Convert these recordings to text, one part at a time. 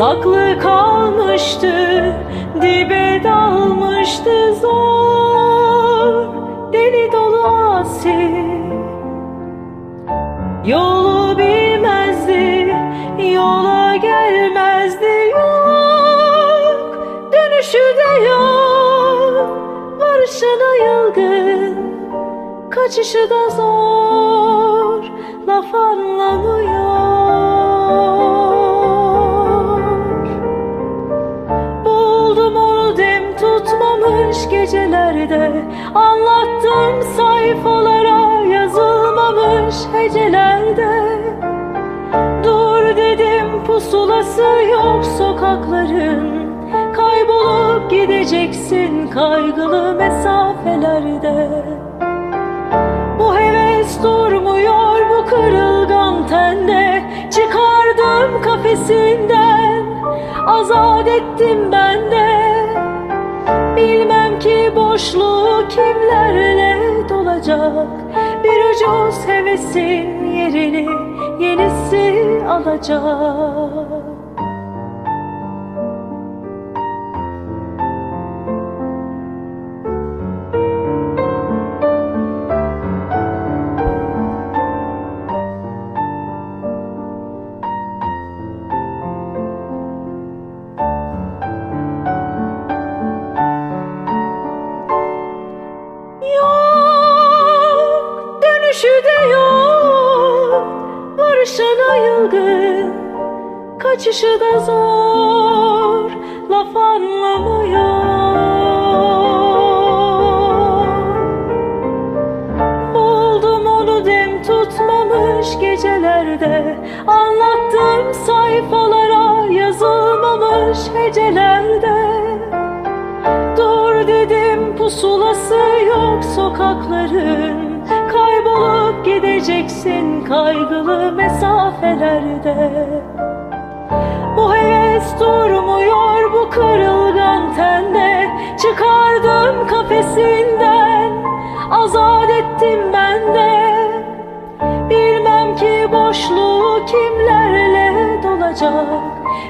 Saklı kalmıştı, dibe dalmıştı zor. Deli dolu asi. Yolu bilmezdi, yola gelmezdi. Yok Dönüşü de yok, varışına yılgın Kaçışı da zor, dem tutmamış gecelerde Anlattım sayfalara yazılmamış hecelerde. Dur dedim pusulası yok sokakların. Kaybolup gideceksin kaygılı mesafelerde. Bu heves durmuyor bu kırılgan tende. Çıkardım kafesinden. Azat ettim ben de Bilmem boşluğu kimlerle dolacak. Bir ucuz hevesin yerini yenisi alacak De yok. Varışına yılgın Kaçışı da zor. Laf anlamıyor. Buldum onu dem tutmamış gecelerde. Anlattım sayfalara yazılmamış hecelerde. Dur dedim pusulası yok sokakların gideceksin kaygılı mesafelerde. Bu heves durmuyor bu kırılgan tende. Çıkardım kafesinden azat ettim ben de. Bilmem ki boşluğu kimlerle dolacak.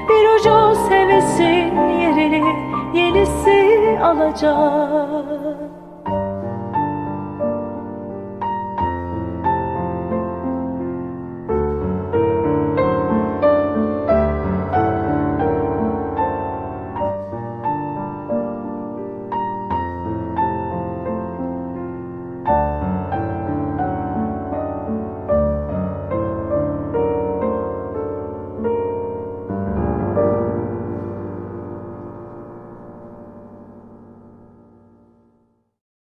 Bir ucuz hevesin yerini yenisi alacak